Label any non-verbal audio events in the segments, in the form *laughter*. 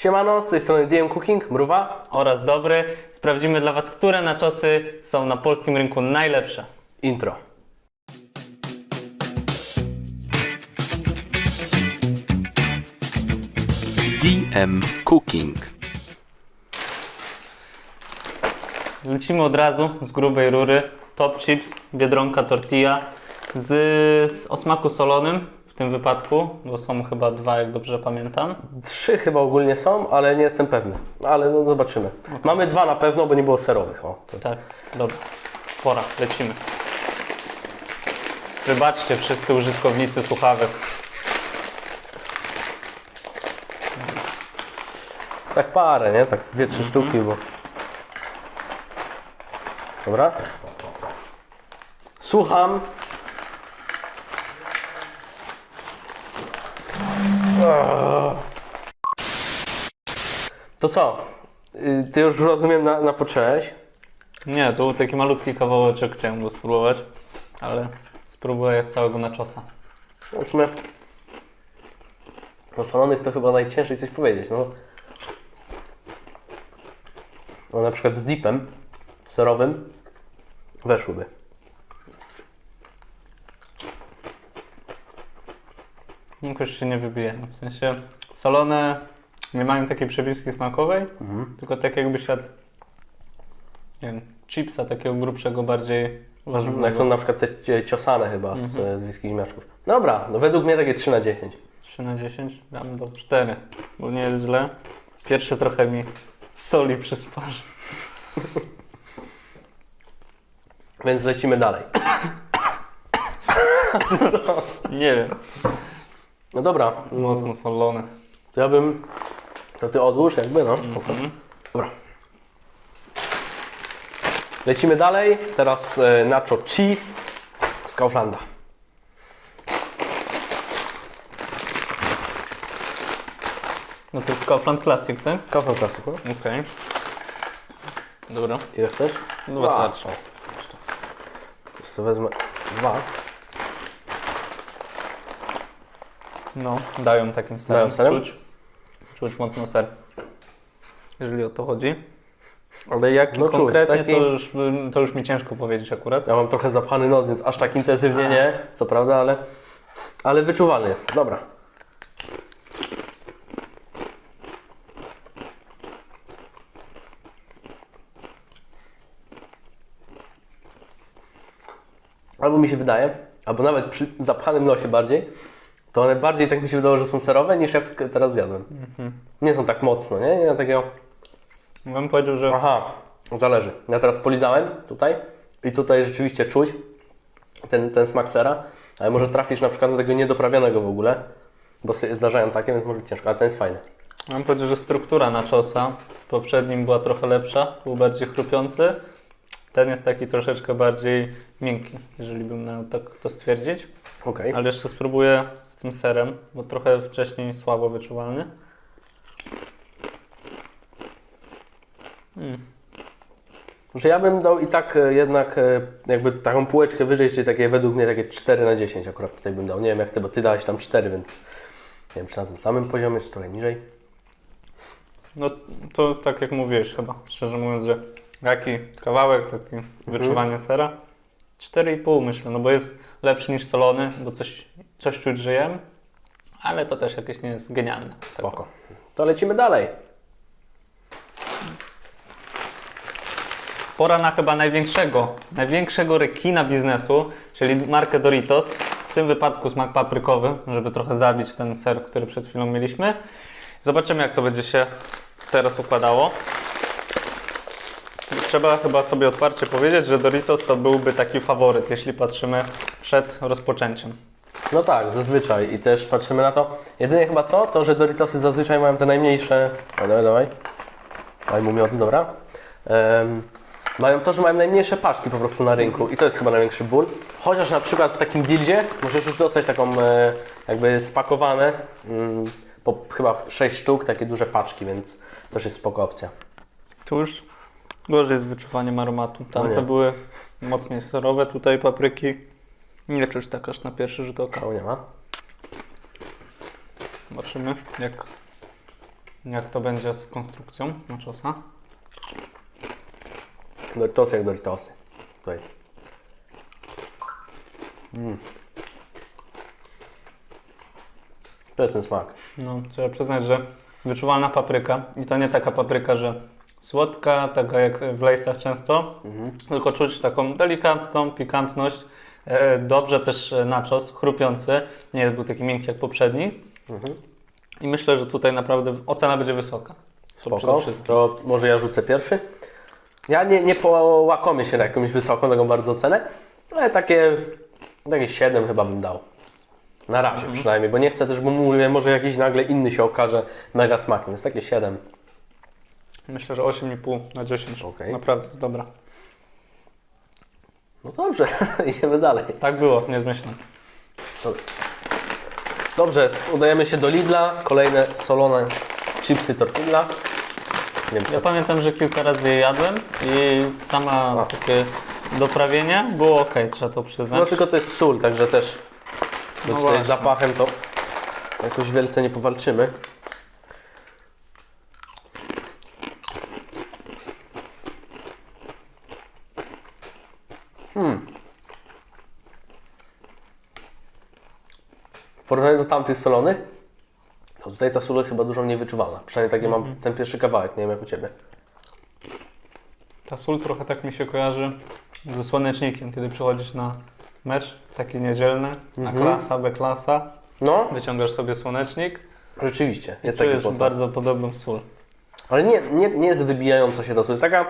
Siemano, z tej strony DM Cooking, mruwa, oraz dobry. Sprawdzimy dla Was, które naczosy są na polskim rynku najlepsze. intro. DM Cooking. Lecimy od razu z grubej rury. Top chips, biedronka tortilla z, z o smaku solonym tym wypadku, bo są chyba dwa, jak dobrze pamiętam. Trzy chyba ogólnie są, ale nie jestem pewny. Ale no zobaczymy. Mamy dwa na pewno, bo nie było serowych. O, to... Tak, dobra. Pora, lecimy. Wybaczcie wszyscy użytkownicy słuchawek. Tak parę, nie? Tak z dwie, trzy sztuki, bo... Dobra. Słucham. To co? Y, Ty już rozumiem na, napocząłeś. Nie, to był taki malutki kawałeczek, chciałem go spróbować, ale spróbuję całego nachosa. No w sumie o solonych to chyba najciężej coś powiedzieć, no. No na przykład z dipem serowym weszłyby. Jakoś się nie wybije. W sensie solone nie mają takiej przebliski smakowej, tylko tak jakby siadł, nie wiem, chipsa takiego grubszego, bardziej warzywnego. Jak są na przykład te ciosane chyba z, z wiejskich ziemniaczków. Dobra, no według mnie takie 3 na 10. 3 na 10, dam do 4, bo nie jest źle. Pierwszy trochę mi soli przysparzy. *laughs* Więc lecimy dalej. *coughs* Nie wiem, No dobra, mocno solone. to ja bym... To ty odłóż jakby, no. spoko. Dobra. Lecimy dalej. Teraz e, nacho cheese z Kauflanda. No to jest Kaufland Classic, tak? Kaufland Classic, no. Okej. Dobra, Ile chcesz? no wystarczy. Wiesz co, wezmę dwa. No, dają takim serem. Dają serem? Czuć, czuć mocno ser. Jeżeli o to chodzi. Ale jaki No czuć, konkretnie, taki- to, już, to już mi ciężko powiedzieć akurat. Ja mam trochę zapchany nos, więc aż tak intensywnie nie, co prawda, ale, ale wyczuwalny jest. Dobra. Albo mi się wydaje, albo nawet przy zapchanym nosie bardziej, to one bardziej tak mi się wydało, że są serowe niż jak teraz zjadłem. Nie są tak mocno, nie? Nie ma takiego... Bym powiedział, że Aha, zależy. Ja teraz polizałem tutaj i tutaj rzeczywiście czuć ten, ten smak sera, ale może trafisz na przykład na tego niedoprawionego w ogóle, bo sobie zdarzają takie, więc może być ciężko, ale ten jest fajny. Mam powiedzieć, że struktura nachosa w poprzednim była trochę lepsza, był bardziej chrupiący. Ten jest taki troszeczkę bardziej miękki, jeżeli bym miał tak to stwierdzić. Okej. Ale jeszcze spróbuję z tym serem, bo trochę wcześniej słabo wyczuwalny. Że ja bym dał i tak e, jednak e, jakby taką półeczkę wyżej, czyli takie według mnie takie 4 na 10 akurat tutaj bym dał. Nie wiem jak ty, bo ty dałeś tam 4, więc nie wiem czy na tym samym poziomie, czy trochę niżej. No to tak jak mówiłeś chyba, szczerze mówiąc, że jaki kawałek, taki wyczuwanie sera. 4,5 myślę, no bo jest lepszy niż solony, bo coś, coś czuć, że jem, ale to też jakieś nie jest genialne. Spoko. To lecimy dalej. Pora na chyba największego, największego rekina biznesu, czyli markę Doritos. W tym wypadku smak paprykowy, żeby trochę zabić ten ser, który przed chwilą mieliśmy. Zobaczymy, jak to będzie się teraz układało. Trzeba chyba sobie otwarcie powiedzieć, że Doritos to byłby taki faworyt, jeśli patrzymy przed rozpoczęciem. No tak, zazwyczaj. I też patrzymy na to. Jedynie chyba co? To, że Doritosy zazwyczaj mają te najmniejsze. O, dawaj, dawaj. Daj mu miodu, dobra. Em, mają to, że mają najmniejsze paczki po prostu na rynku i to jest chyba największy ból. Chociaż na przykład w takim dildzie możesz już dostać taką e, jakby spakowane, mm, po chyba 6 sztuk, takie duże paczki, więc też jest spoko opcja. Tu już gorzej z wyczuwaniem aromatu. Tamte były mocniej serowe, tutaj papryki nie czuć tak aż na pierwszy rzut oka. Szału nie ma. Zobaczymy, jak jak to będzie z konstrukcją nachos'a. Doritosy jak Doritosy. Tutaj. Mm. To jest ten smak. No, trzeba przyznać, że wyczuwalna papryka i to nie taka papryka, że słodka, taka jak w lejsach często, tylko czuć taką delikatną pikantność. E, Dobrze też e, nachos, chrupiący, nie był taki miękki jak poprzedni. I myślę, że tutaj naprawdę ocena będzie wysoka. Spoko. To może ja rzucę pierwszy. Ja nie, nie połakomię się na jakąś wysoką, taką bardzo cenę, ale takie, takie 7 chyba bym dał. Na razie Mhm. przynajmniej, bo nie chcę też, bo mówię, może jakiś nagle inny się okaże mega smakiem, więc takie 7. Myślę, że 8,5 na 10. Okej. Naprawdę jest dobra. No dobrze, *laughs* idziemy dalej. Tak było, nie zmyślę. Dobrze, udajemy się do Lidla, kolejne solone chipsy tortilla. Nie wiem, Ja co pamiętam, że kilka razy je jadłem i sama takie doprawienie było ok, trzeba to przyznać. No tylko to jest sól, także też No tutaj właśnie. z zapachem to jakoś wielce nie powalczymy. Porównaniu do tamtych solonych, to tutaj ta sól jest chyba dużo mniej wyczuwalna. Przynajmniej taki mam ten pierwszy kawałek, nie wiem jak u Ciebie. Ta sól trochę tak mi się kojarzy ze słonecznikiem, kiedy przychodzisz na mecz taki niedzielny, na Mhm. klasa, B klasa, No, wyciągasz sobie słonecznik rzeczywiście, i jest taki bardzo podobną sól. Ale nie, nie, nie jest wybijająca się to, to jest taka,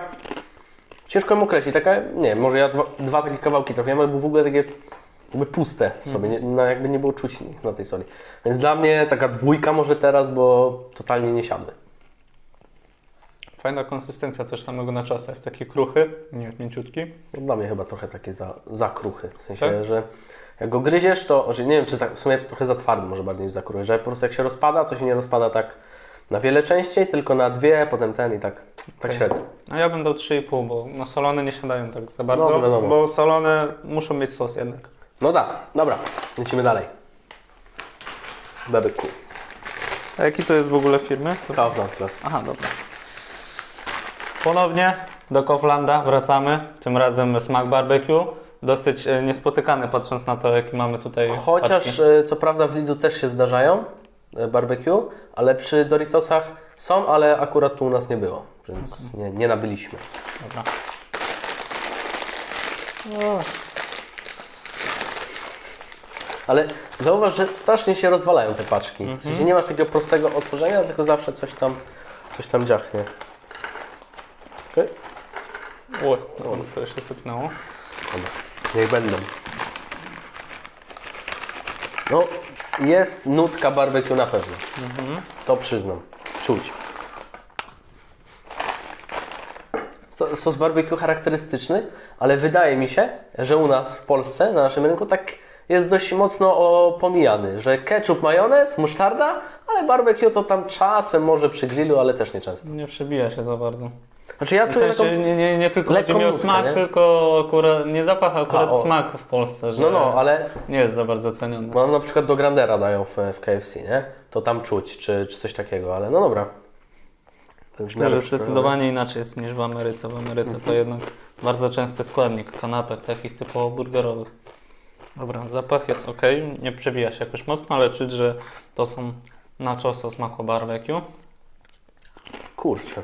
ciężko ją określić, taka, nie może ja dwa, dwa takie kawałki trafiłem, ale były w ogóle takie jakby puste sobie, nie, no jakby nie było czuć nic na tej soli. Więc dla mnie taka dwójka może teraz, bo totalnie nie siadły. Fajna konsystencja też samego nachosa, jest taki kruchy, nie mięciutki. No, dla mnie chyba trochę takie za, za kruchy, w sensie, Tak? że jak go gryziesz, to, znaczy nie wiem, czy tak, w sumie trochę za twardy może bardziej niż za kruchy, że po prostu jak się rozpada, to się nie rozpada tak na wiele częściej, tylko na dwie, potem ten i tak, tak Okej. średnio. A ja bym dał 3,5, bo no solone nie siadają tak za bardzo, No, bo solone muszą mieć sos jednak. No da, dobra, lecimy dalej. BBQ. A jaki to jest w ogóle firmy? To... Kaufland Plus. Aha, dobra. Ponownie do Kauflanda wracamy, tym razem smak barbecue. Dosyć e, niespotykany patrząc na to, jaki mamy tutaj Chociaż paczki. e, co prawda w Lidlu też się zdarzają e, barbecue, ale przy Doritosach są, ale akurat tu u nas nie było, więc nie, nie nabyliśmy. Dobra. Ale zauważ, że strasznie się rozwalają te paczki. Mhm. W sensie nie masz takiego prostego otworzenia, tylko zawsze coś tam, coś tam dziachnie. Okej? Oj, to jeszcze sypnęło. Dobra, niech będą. No, jest nutka barbecue na pewno. To przyznam. Czuć. So- Sos barbecue charakterystyczny, ale wydaje mi się, że u nas w Polsce, na naszym rynku, tak jest dość mocno pomijany, że ketchup, majonez, musztarda, ale barbecue to tam czasem może przy grillu, ale też nie często. Nie przebija się za bardzo. Znaczy ja W czuję sensie taką... nie, nie, nie tylko chodzi mi o smak, nie? tylko akurat nie zapach, akurat A, smak w Polsce, że No, no, ale nie jest za bardzo ceniony. No na przykład do Grandera dają w, w KFC, nie? To tam czuć, czy, czy coś takiego, ale no dobra. Miarę Że zdecydowanie inaczej jest niż w Ameryce. W Ameryce to jednak bardzo częsty składnik kanapek takich typowo burgerowych. Dobra, zapach jest ok, nie przebija się jakoś mocno, ale czuć, że to są nachos o smaku barbecue. Kurczę.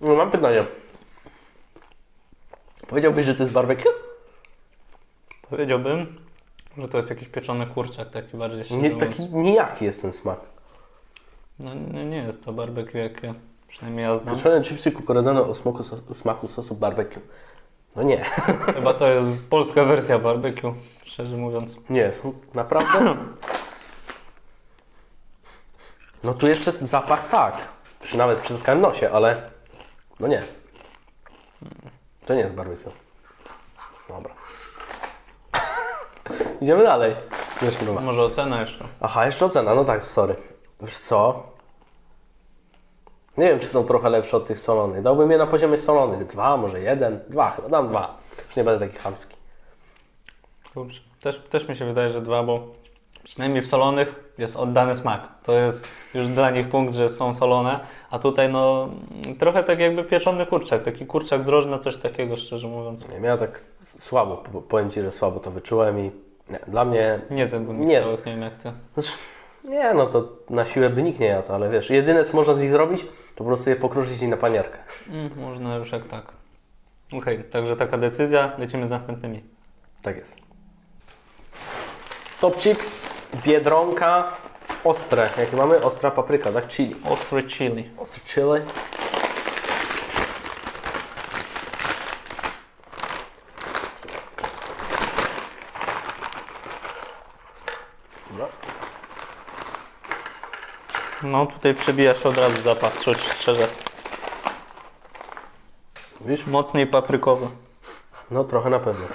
No mam pytanie. Powiedziałbyś, że to jest barbecue? Powiedziałbym, że to jest jakiś pieczony kurczak, taki bardziej Nie, taki nijaki jest ten smak. No nie, nie jest to barbecue, jakie przynajmniej ja znam. Pieczone chipsy kukurydziane o smaku, o smaku sosu barbecue. No nie, *laughs* Chyba to jest polska wersja barbecue, szczerze mówiąc. nie, są naprawdę... *clears throat* No tu jeszcze zapach tak, przy, nawet przy takim nosie, ale no nie. To nie jest barbecue. Dobra. *laughs* Idziemy dalej. No. Może ocena jeszcze. Aha, jeszcze ocena, no tak, sorry. Wiesz co? Nie wiem, czy są trochę lepsze od tych solonych. Dałbym je na poziomie solonych. Dwa, może jeden. Dwa chyba, dam dwa. Już nie będę taki chamski. Kurczę. Też, też mi się wydaje, że dwa, bo przynajmniej w solonych jest oddany smak. To jest już dla nich punkt, że są solone, a tutaj no trochę tak jakby pieczony kurczak, taki kurczak z rożna, coś takiego szczerze mówiąc. Nie ja tak słabo, po- powiem Ci, że słabo to wyczułem i nie, dla mnie, Nie zjadłbym Nie. całych, nie wiem jak ty. Nie no to na siłę by nikt nie jadł, ale wiesz, jedyne co można z nich zrobić, to po prostu je pokruszyć i na panierkę. Mm, można już jak tak. Okej, także taka decyzja, lecimy z następnymi. Tak jest. Top chips, biedronka, ostre. Jakie mamy? Ostra papryka, tak? Chili. Ostry chili. Ostry chili. No tutaj przebija się od razu zapach, czuć szczerze. Widzisz? Mocniej paprykowy. No trochę na pewno.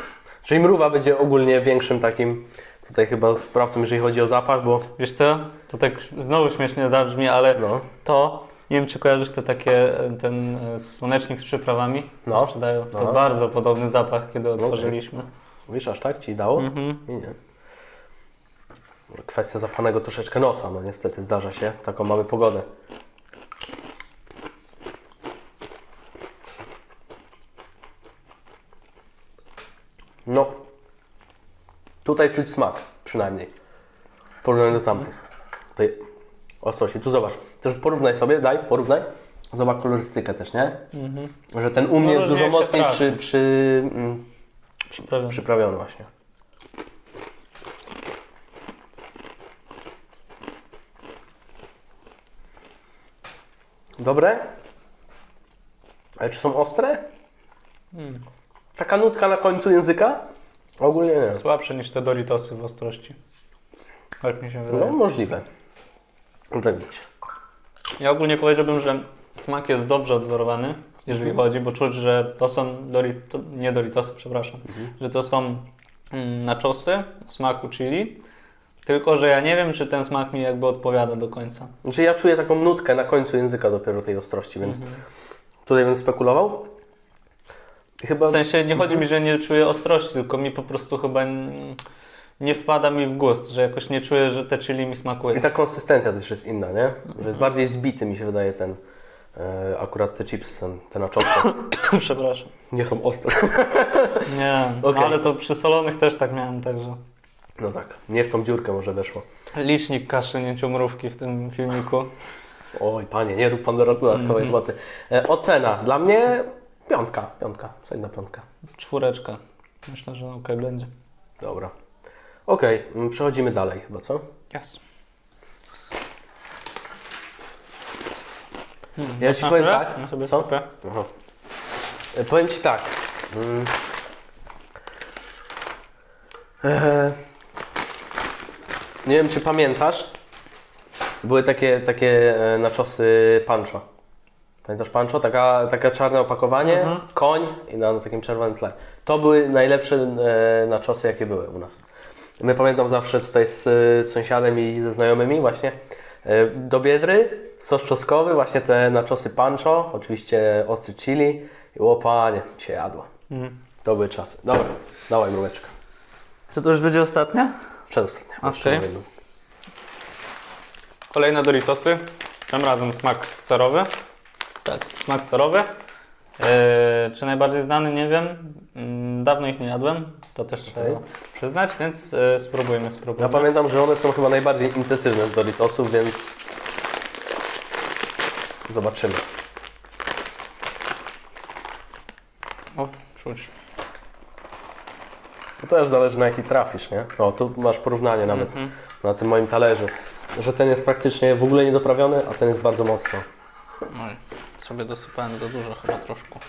Czyli mrówa będzie ogólnie większym takim tutaj chyba sprawcą, jeżeli chodzi o zapach, bo Wiesz co? To tak znowu śmiesznie zabrzmi, ale no, to, nie wiem czy kojarzysz te takie, e, ten e, słonecznik z przyprawami, co No. sprzedają. To No. bardzo podobny zapach, kiedy otworzyliśmy. wiesz, aż tak Ci dało? Mhm. Nie, nie. Kwestia zapchanego troszeczkę nosa, no niestety zdarza się. Taką mamy pogodę. No. Tutaj czuć smak, przynajmniej. W porównaniu do tamtych. Tutaj ostrości. Tu zobacz. Też porównaj sobie, daj, porównaj. Zobacz kolorystykę też, nie? Mhm. Że ten u mnie No, jest dużo mocniej przy, przy, mm, Przyprawiam. przyprawiony właśnie. Dobre? Ale czy są ostre? Mm. Taka nutka na końcu języka? Ogólnie nie. Słabsze niż te Doritosy w ostrości. Tak mi się No wydaje. możliwe. Może być. Ja ogólnie powiedziałbym, że smak jest dobrze odzorowany, jeżeli Mhm. chodzi, bo czuć, że to są Dorito, nie Doritosy, przepraszam, Mhm. że to są mm, nachosy o smaku chili, tylko że ja nie wiem, czy ten smak mi jakby odpowiada do końca. Znaczy ja czuję taką nutkę na końcu języka dopiero tej ostrości, więc tutaj bym spekulował. I chyba... W sensie nie chodzi Mhm. mi, że nie czuję ostrości, tylko mi po prostu chyba nie wpada mi w gust, że jakoś nie czuję, że te chili mi I smakuje. ta konsystencja też jest inna, nie? Że jest bardziej zbity mi się wydaje ten, e, akurat te chipsy, ten, te naczosy. *coughs* Przepraszam. Nie są ostre. Nie, *laughs* Okej. ale to przy solonych też tak miałem, także. No tak, nie w tą dziurkę może weszło. Licznik kaszlnięciu mrówki w tym filmiku. Oj panie, nie rób pan dodatkowej Mhm. roboty. E, ocena, dla mnie piątka, piątka, solidna piątka. Czwóreczka. Myślę, że okej będzie. Dobra. Okej, mm, przechodzimy dalej chyba, co? Yes. Ja ci powiem tak, Ja sobie co? kupię. Aha. E, powiem Ci tak. Mm. E, nie wiem, czy pamiętasz. Były takie, takie e, naczosy pancho. Pamiętasz pancho? Taka, taka czarne opakowanie, Mhm. koń i na, na takim czerwonym tle. To były najlepsze e, naczosy, jakie były u nas. My pamiętam zawsze tutaj z, z sąsiadem i ze znajomymi właśnie e, do Biedry, sos czosnkowy, właśnie te naczosy pancho, oczywiście ostry chili i łopanie, się jadło. Mhm. To były czasy. Dobra, dawaj mróweczkę. Czy to już będzie ostatnia? Przedostatnia. jeszcze Okej. mam jedną. Kolejne Doritosy. Tym razem smak serowy. Tak, smak serowy. Eee, czy najbardziej znany? Nie wiem. Mm, Dawno ich nie jadłem. To też trzeba przyznać, więc e, spróbujmy, Ja spróbujmy. pamiętam, że one są chyba najbardziej intensywne z Doritosów, więc zobaczymy. O, czuć. To też zależy na jaki trafisz, nie? O, tu masz porównanie nawet Mhm. na tym moim talerzu, że ten jest praktycznie w ogóle niedoprawiony, a ten jest bardzo mocno. Oj, sobie dosypałem za dużo chyba troszkę.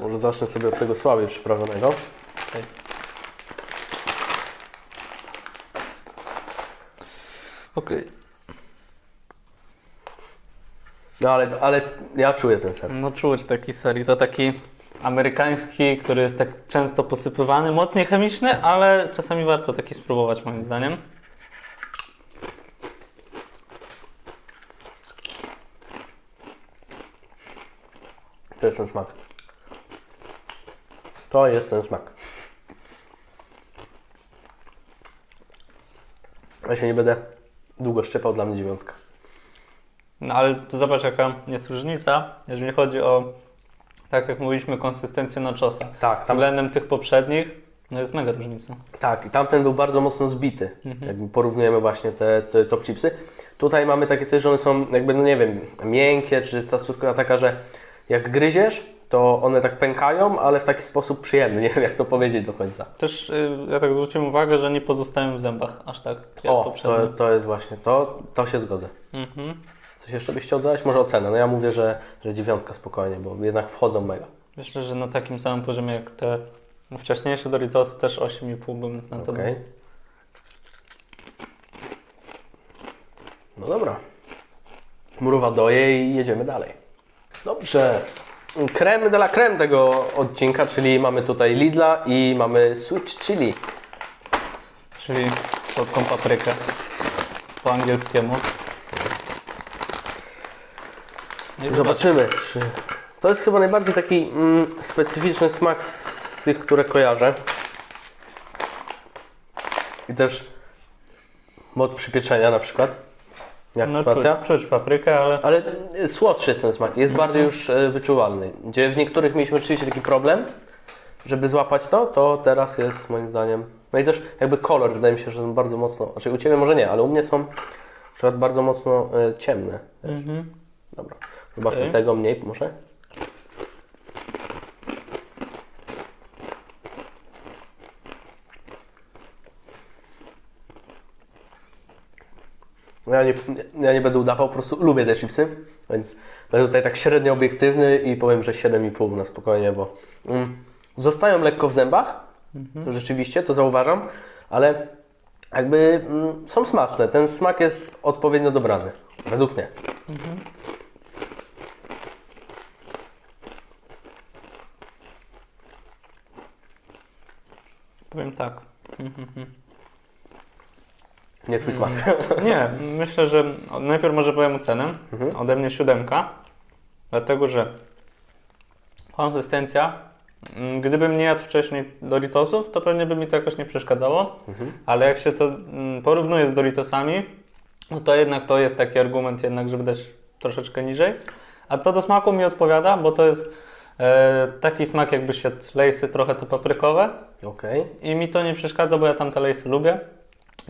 Może zacznę sobie od tego słabiej przyprawionego. Okej. Okej. No ale, ale ja czuję ten ser. No czuć taki ser i to taki amerykański, który jest tak często posypywany, mocnie chemiczny, ale czasami warto taki spróbować moim zdaniem. To jest ten smak. To jest ten smak. Ja się nie będę długo szczepał dla mnie dziewiątka. No ale to zobacz jaka jest różnica, jeżeli chodzi o tak jak mówiliśmy, konsystencję nachos'a. Tak, tam, Względem tych poprzednich, no jest mega różnica. tak, i tamten był bardzo mocno zbity. Mhm. Jak porównujemy właśnie te, te top chipsy. Tutaj mamy takie coś, że one są jakby, no nie wiem, miękkie, czy jest ta struktura taka, że jak gryziesz, to one tak pękają, ale w taki sposób przyjemny. *laughs* Nie wiem, jak to powiedzieć do końca. Też y, ja tak zwróciłem uwagę, że nie pozostają w zębach aż tak O, to, to jest właśnie to, to się zgodzę. Mhm. Coś jeszcze byś chciał dodać? Może ocenę. No ja mówię, że, że dziewiątka spokojnie, bo jednak wchodzą mega. Myślę, że na takim samym poziomie jak te wcześniejsze Doritosy też 8,5 bym na to Okej. dał. No dobra. Murowa doje i jedziemy dalej. Dobrze. Creme de la creme tego odcinka, czyli mamy tutaj Lidla i mamy Sweet Chili. Czyli słodką paprykę po angielskiemu. Zobaczymy, czy... To jest chyba najbardziej taki mm, specyficzny smak z, tych, które kojarzę. I też moc przypieczenia na przykład. Jak No, sytuacja? czuć, paprykę, ale Ale y, słodszy jest ten smak, jest bardziej już y, wyczuwalny. Gdzie w niektórych mieliśmy rzeczywiście taki problem, żeby złapać to, to teraz jest moim zdaniem. No i też jakby kolor, wydaje mi się, że są bardzo mocno. Znaczy u Ciebie może nie, ale u mnie są na przykład bardzo mocno y, ciemne. mhm. Dobra, zobaczmy Okej. tego mniej może. No Ja nie, ja nie będę udawał, po prostu lubię te chipsy, więc będę tutaj tak średnio obiektywny i powiem, że 7,5 na spokojnie, bo mm, zostają lekko w zębach, rzeczywiście, to zauważam, ale jakby mm, są smaczne. Ten smak jest odpowiednio dobrany, według mnie. Powiem tak. *laughs* Nie twój smak. Nie, myślę, że najpierw może powiem cenę. Mhm. Ode mnie siódemka, dlatego że konsystencja, mm, gdybym nie jadł wcześniej Doritosów, to pewnie by mi to jakoś nie przeszkadzało, Mhm. ale jak się to mm, porównuje z Doritosami, no to jednak to jest taki argument jednak, żeby dać troszeczkę niżej. A co do smaku mi odpowiada, bo to jest e, taki smak jakby się lejsy trochę te paprykowe, Okej. i mi to nie przeszkadza, bo ja tam te lejsy lubię.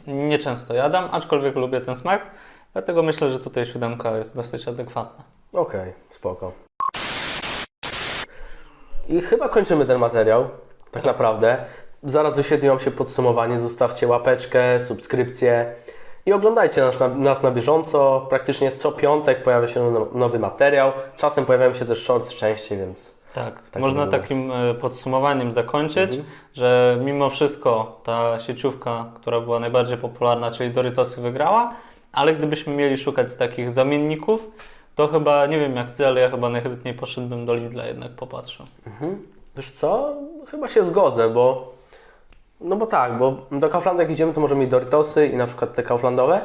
Nieczęsto jadam, aczkolwiek lubię ten smak. Dlatego myślę, że tutaj siódemka jest dosyć adekwatna. Okej, spoko. I chyba kończymy ten materiał, tak naprawdę. Zaraz wyświetli Wam się podsumowanie, zostawcie łapeczkę, subskrypcję i oglądajcie nas na, nas na bieżąco. Praktycznie co piątek pojawia się no- nowy materiał. Czasem pojawiają się też shorts częściej, więc Tak, Tak można to było. takim e, podsumowaniem zakończyć, Mhm. że mimo wszystko ta sieciówka, która była najbardziej popularna, czyli Doritosy wygrała, ale gdybyśmy mieli szukać takich zamienników, to chyba, nie wiem jak Ty, ale ja chyba najchętniej poszedłbym do Lidla jednak popatrzył. wiesz co? Chyba się zgodzę, bo no bo tak, bo do Kauflandu jak idziemy, to możemy mieć Doritosy i na przykład te Kauflandowe,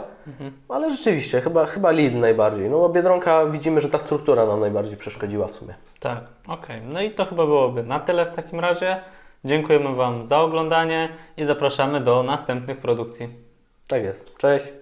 ale rzeczywiście, chyba, chyba Lidl najbardziej. No bo Biedronka widzimy, że ta struktura nam najbardziej przeszkodziła w sumie. Tak, okej. No i to chyba byłoby na tyle w takim razie. Dziękujemy Wam za oglądanie i zapraszamy do następnych produkcji. Tak jest. Cześć!